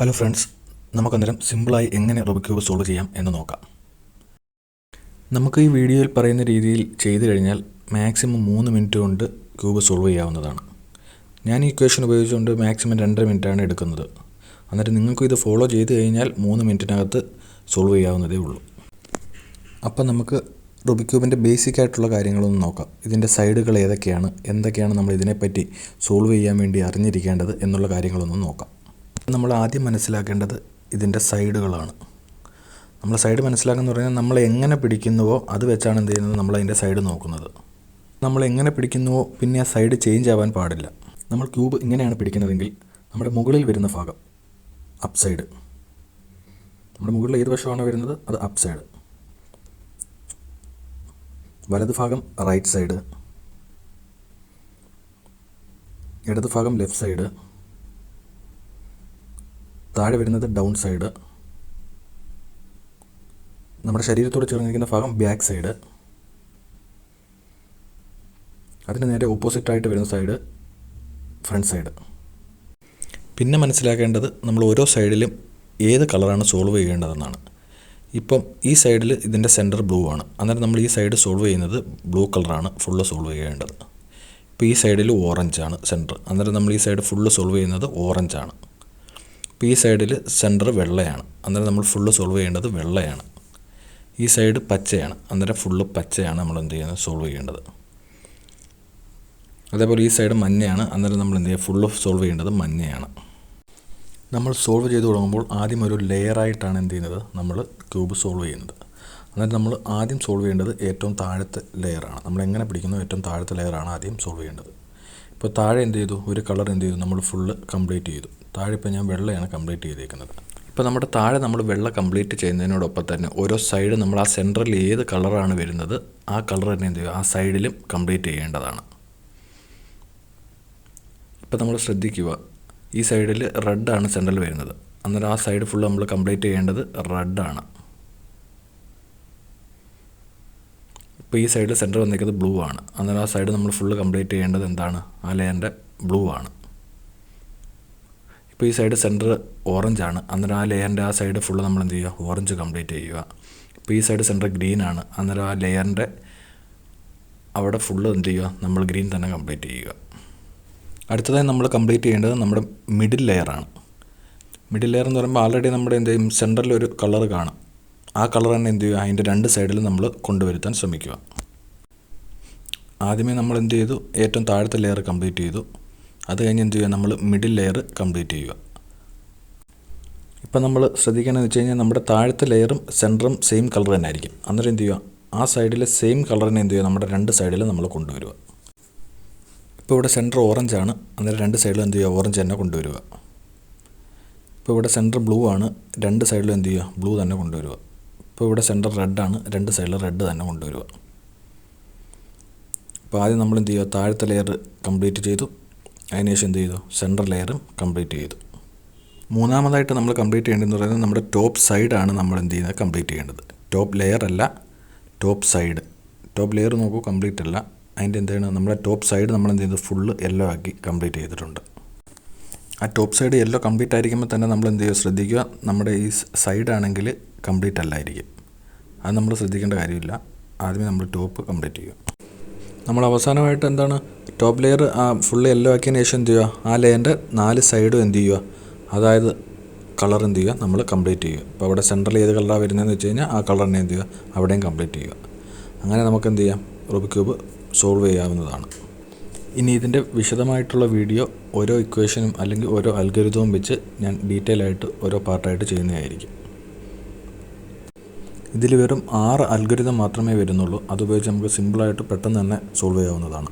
Hello friends നമുക്കന്നേരം സിമ്പിളായി എങ്ങനെ Rubik cube solve ചെയ്യാം എന്ന് നോക്കാം. നമുക്ക് ഈ വീഡിയോയിൽ പറയുന്ന രീതിയിൽ ചെയ്തു കഴിഞ്ഞാൽ മാക്സിമം മൂന്ന് മിനിറ്റ് കൊണ്ട് ക്യൂബ് സോൾവ് ചെയ്യാവുന്നതാണ്. ഞാൻ ഈ ഇക്വേഷൻ ഉപയോഗിച്ചുകൊണ്ട് മാക്സിമം രണ്ടര മിനിറ്റാണ് എടുക്കുന്നത്. അന്നേരം നിങ്ങൾക്കും ഇത് ഫോളോ ചെയ്ത് കഴിഞ്ഞാൽ മൂന്ന് മിനിറ്റിനകത്ത് സോൾവ് ചെയ്യാവുന്നതേ ഉള്ളൂ. അപ്പം നമുക്ക് റൂബിക് ക്യൂബിന്റെ ബേസിക് ആയിട്ടുള്ള കാര്യങ്ങളൊന്ന് നോക്കാം. ഇതിന്റെ സൈഡുകൾ ഏതൊക്കെയാണ്? എന്തൊക്കെയാണ് നമ്മൾ ഇതിനെപ്പറ്റി സോൾവ് ചെയ്യാൻ വേണ്ടി അറിഞ്ഞിരിക്കേണ്ടത് എന്നുള്ള കാര്യങ്ങളൊന്നും നോക്കാം. നമ്മൾ ആദ്യം മനസ്സിലാക്കേണ്ടത് ഇതിന്റെ സൈഡുകളാണ്. നമ്മൾ സൈഡ് മനസ്സിലാക്കുന്ന പറഞ്ഞാൽ നമ്മൾ എങ്ങനെ പിടിക്കുന്നുവോ അത് വെച്ചാണ് എന്ത് ചെയ്യുന്നത് നമ്മൾ അതിന്റെ സൈഡ് നോക്കുന്നത്. നമ്മൾ എങ്ങനെ പിടിക്കുന്നുവോ പിന്നെ ആ സൈഡ് ചേഞ്ച് ആവാൻ പാടില്ല. നമ്മൾ ക്യൂബ് ഇങ്ങനെയാണ് പിടിക്കുന്നതെങ്കിൽ നമ്മുടെ മുകളിൽ വരുന്ന ഭാഗം അപ്പ് സൈഡ് നമ്മുടെ മുകളിൽ ഏത് വശമാണോ വരുന്നത്? അത് അപ്പ് സൈഡ് വലത് ഭാഗം റൈറ്റ് സൈഡ് ഇടത് ഭാഗം ലെഫ്റ്റ് സൈഡ് താഴെ വരുന്നത് ഡൗൺ സൈഡ്. നമ്മുടെ ശരീരത്തോട് ചേർന്നിരിക്കുന്ന ഭാഗം ബാക്ക് സൈഡ്. അതിന് നേരെ ഓപ്പോസിറ്റായിട്ട് വരുന്ന സൈഡ് ഫ്രണ്ട് സൈഡ് പിന്നെ മനസ്സിലാക്കേണ്ടത് നമ്മൾ ഓരോ സൈഡിലും ഏത് കളറാണ് സോൾവ് ചെയ്യേണ്ടതെന്നാണ്. ഇപ്പം ഈ സൈഡിൽ ഇതിന്റെ സെന്റർ ബ്ലൂ ആണ്. അന്നേരം നമ്മൾ ഈ സൈഡ് സോൾവ് ചെയ്യുന്നത് ബ്ലൂ കളറാണ് ഫുള്ള് സോൾവ് ചെയ്യേണ്ടത്. ഇപ്പോൾ ഈ സൈഡിൽ ഓറഞ്ച് ആണ് സെന്റർ അന്നേരം നമ്മൾ ഈ സൈഡ് ഫുള്ള് സോൾവ് ചെയ്യുന്നത് ഓറഞ്ചാണ് ഇപ്പോൾ ഈ സൈഡിൽ സെന്റർ വെള്ളയാണ്. അന്നേരം നമ്മൾ ഫുള്ള് സോൾവ് ചെയ്യേണ്ടത് വെള്ളയാണ്. ഈ സൈഡ് പച്ചയാണ്. അന്നേരം ഫുള്ള് പച്ചയാണ് നമ്മൾ എന്ത് ചെയ്യുന്നത്? സോൾവ് ചെയ്യേണ്ടത്. അതേപോലെ ഈ സൈഡ് മഞ്ഞയാണ്. അന്നേരം നമ്മൾ എന്ത് ചെയ്യുക? ഫുള്ള് സോൾവ് ചെയ്യേണ്ടത് മഞ്ഞയാണ്. നമ്മൾ സോൾവ് ചെയ്ത് തുടങ്ങുമ്പോൾ ആദ്യം ഒരു ലെയറായിട്ടാണ് എന്ത് ചെയ്യുന്നത്? നമ്മൾ ക്യൂബ് സോൾവ് ചെയ്യുന്നത്. അന്നേരം നമ്മൾ ആദ്യം സോൾവ് ചെയ്യേണ്ടത് ഏറ്റവും താഴത്തെ ലെയറാണ് നമ്മൾ എങ്ങനെ പിടിക്കുന്നു? ഏറ്റവും താഴത്തെ ലെയറാണ് ആദ്യം സോൾവ് ചെയ്യേണ്ടത്. ഇപ്പോൾ താഴെ എന്ത് ചെയ്തു? ഒരു കളർ എന്ത് ചെയ്തു? നമ്മൾ ഫുള്ള് കംപ്ലീറ്റ് ചെയ്തു. താഴെ ഇപ്പോൾ ഞാൻ വെള്ളയാണ് കംപ്ലീറ്റ് ചെയ്തേക്കുന്നത്. ഇപ്പോൾ നമ്മുടെ താഴെ നമ്മൾ വെള്ള കംപ്ലീറ്റ് ചെയ്യുന്നതിനോടൊപ്പം തന്നെ ഓരോ സൈഡ് നമ്മൾ ആ സെന്ററിൽ ഏത് കളറാണ് വരുന്നത് ആ കളർ തന്നെ എന്ത് ചെയ്യുക ആ സൈഡിലും കംപ്ലീറ്റ് ചെയ്യേണ്ടതാണ്. ഇപ്പോൾ നമ്മൾ ശ്രദ്ധിക്കുക ഈ സൈഡിൽ റെഡാണ് സെന്ററിൽ വരുന്നത്. അന്നേരം ആ സൈഡ് ഫുൾ നമ്മൾ കംപ്ലീറ്റ് ചെയ്യേണ്ടത് റെഡാണ് ഇപ്പോൾ ഈ സൈഡിൽ സെന്റർ വന്നിരിക്കുന്നത് ബ്ലൂ ആണ്. അന്നേരം ആ സൈഡ് നമ്മൾ ഫുള്ള് കംപ്ലീറ്റ് ചെയ്യേണ്ടത് എന്താണ്? ആ ലെയറിന്റെ ബ്ലൂ ആണ്. ഇപ്പോൾ ഈ സൈഡ് സെന്റർ ഓറഞ്ച് ആണ്. അന്നേരം ആ ലെയറിന്റെ ആ സൈഡ് ഫുള്ള് നമ്മൾ എന്ത് ചെയ്യുക? ഓറഞ്ച് കംപ്ലീറ്റ് ചെയ്യുക. അപ്പോൾ ഈ സൈഡ് സെന്റർ ഗ്രീൻ ആണ്. അന്നേരം ആ ലെയറിന്റെ അവിടെ ഫുള്ള് എന്ത് ചെയ്യുക? നമ്മൾ ഗ്രീൻ തന്നെ കംപ്ലീറ്റ് ചെയ്യുക. അടുത്തതായി നമ്മൾ കംപ്ലീറ്റ് ചെയ്യേണ്ടത് നമ്മുടെ മിഡിൽ ലെയറാണ് മിഡിൽ ലെയർ എന്ന് പറയുമ്പോൾ ആൾറെഡി നമ്മുടെ എന്ത് ചെയ്യും? സെന്ററിൽ ഒരു കളർ കാണും. ആ കളർ തന്നെ എന്ത് ചെയ്യുക? അതിന്റെ രണ്ട് സൈഡിലും നമ്മൾ കൊണ്ടുവരുത്താൻ ശ്രമിക്കുക. ആദ്യമേ നമ്മൾ എന്ത് ചെയ്തു? ഏറ്റവും താഴത്തെ ലെയർ കംപ്ലീറ്റ് ചെയ്തു. അത് കഴിഞ്ഞ് എന്ത് ചെയ്യുക? നമ്മൾ മിഡിൽ ലെയർ കംപ്ലീറ്റ് ചെയ്യുക. ഇപ്പം നമ്മൾ ശ്രദ്ധിക്കണമെന്ന് വെച്ച് കഴിഞ്ഞാൽ നമ്മുടെ താഴത്തെ ലെയറും സെന്ററും സെയിം കളർ തന്നെ ആയിരിക്കും. അന്നേരം എന്ത് ചെയ്യുക? ആ സൈഡിലെ സെയിം കളറിനെ എന്ത് ചെയ്യുക? നമ്മുടെ രണ്ട് സൈഡിലും നമ്മൾ കൊണ്ടുവരിക. ഇപ്പോൾ ഇവിടെ സെന്റർ ഓറഞ്ച് ആണ്. അന്നേരം രണ്ട് സൈഡിലും എന്ത് ചെയ്യുക? ഓറഞ്ച് തന്നെ കൊണ്ടുവരിക. ഇപ്പോൾ ഇവിടെ സെന്റർ ബ്ലൂ ആണ്. രണ്ട് സൈഡിലും എന്ത് ചെയ്യുക? ബ്ലൂ തന്നെ കൊണ്ടുവരിക. ഇപ്പോൾ ഇവിടെ സെന്റർ ആണ്. രണ്ട് സൈഡിൽ റെഡ് തന്നെ കൊണ്ടുവരിക. അപ്പോൾ ആദ്യം നമ്മൾ എന്ത് ചെയ്യുക? താഴത്തെ ലെയർ കംപ്ലീറ്റ് ചെയ്തു. അതിനുശേഷം എന്ത് ചെയ്തു? സെന്റർ ലെയറും കംപ്ലീറ്റ് ചെയ്തു. മൂന്നാമതായിട്ട് നമ്മൾ കംപ്ലീറ്റ് ചെയ്യേണ്ടതെന്ന് പറയുന്നത് നമ്മുടെ ടോപ്പ് സൈഡാണ് നമ്മൾ എന്ത് ചെയ്യുന്നത്? കംപ്ലീറ്റ് ചെയ്യേണ്ടത്. ടോപ്പ് ലെയർ അല്ല ടോപ്പ് സൈഡ് ടോപ്പ് ലെയർ നോക്കൂ കംപ്ലീറ്റ് അല്ല. അതിന്റെ എന്താണ്? നമ്മുടെ ടോപ്പ് സൈഡ് നമ്മൾ എന്ത് ചെയ്തു? ഫുള്ള് യെല്ലോ ആക്കി കംപ്ലീറ്റ് ചെയ്തിട്ടുണ്ട്. ആ ടോപ്പ് സൈഡ് യെല്ലോ കംപ്ലീറ്റ് ആയിരിക്കുമ്പോൾ തന്നെ നമ്മൾ എന്ത് ചെയ്യുക? ശ്രദ്ധിക്കുക നമ്മുടെ ഈ സൈഡാണെങ്കിൽ കംപ്ലീറ്റ് അല്ലായിരിക്കും. അത് നമ്മൾ ശ്രദ്ധിക്കേണ്ട കാര്യമില്ല. ആദ്യമേ നമ്മൾ ടോപ്പ് കംപ്ലീറ്റ് ചെയ്യുക. നമ്മൾ അവസാനമായിട്ട് എന്താണ്? ടോപ്പ് ലെയർ ആ ഫുള്ള് യെല്ലോ ആക്കിയതിന് ശേഷം എന്ത് ചെയ്യുക? ആ ലെയറിന്റെ നാല് സൈഡും എന്ത് ചെയ്യുക? അതായത് കളർ എന്ത് ചെയ്യുക? നമ്മൾ കംപ്ലീറ്റ് ചെയ്യുക. അപ്പോൾ അവിടെ സെൻട്രൽ ഏത് കളറാണ് വരുന്നതെന്ന് വെച്ച് കഴിഞ്ഞാൽ ആ കളറിനെ എന്ത് ചെയ്യുക? അവിടെയും കംപ്ലീറ്റ് ചെയ്യുക. അങ്ങനെ നമുക്ക് എന്ത് ചെയ്യാം? റൂബിക് ക്യൂബ് സോൾവ് ചെയ്യാവുന്നതാണ്. ഇനി ഇതിന്റെ വിശദമായിട്ടുള്ള വീഡിയോ ഓരോ ഇക്വേഷനും അല്ലെങ്കിൽ ഓരോ അൽഗരിതവും വെച്ച് ഞാൻ ഡീറ്റെയിൽ ആയിട്ട് ഓരോ പാർട്ടായിട്ട് ചെയ്യുന്നതായിരിക്കും. ഇതിൽ വെറും ആറ് അൽഗരിതം മാത്രമേ വരുന്നുള്ളൂ. അതുപയോഗിച്ച് നമുക്ക് സിമ്പിളായിട്ട് പെട്ടെന്ന് തന്നെ സോൾവ് ചെയ്യാവുന്നതാണ്.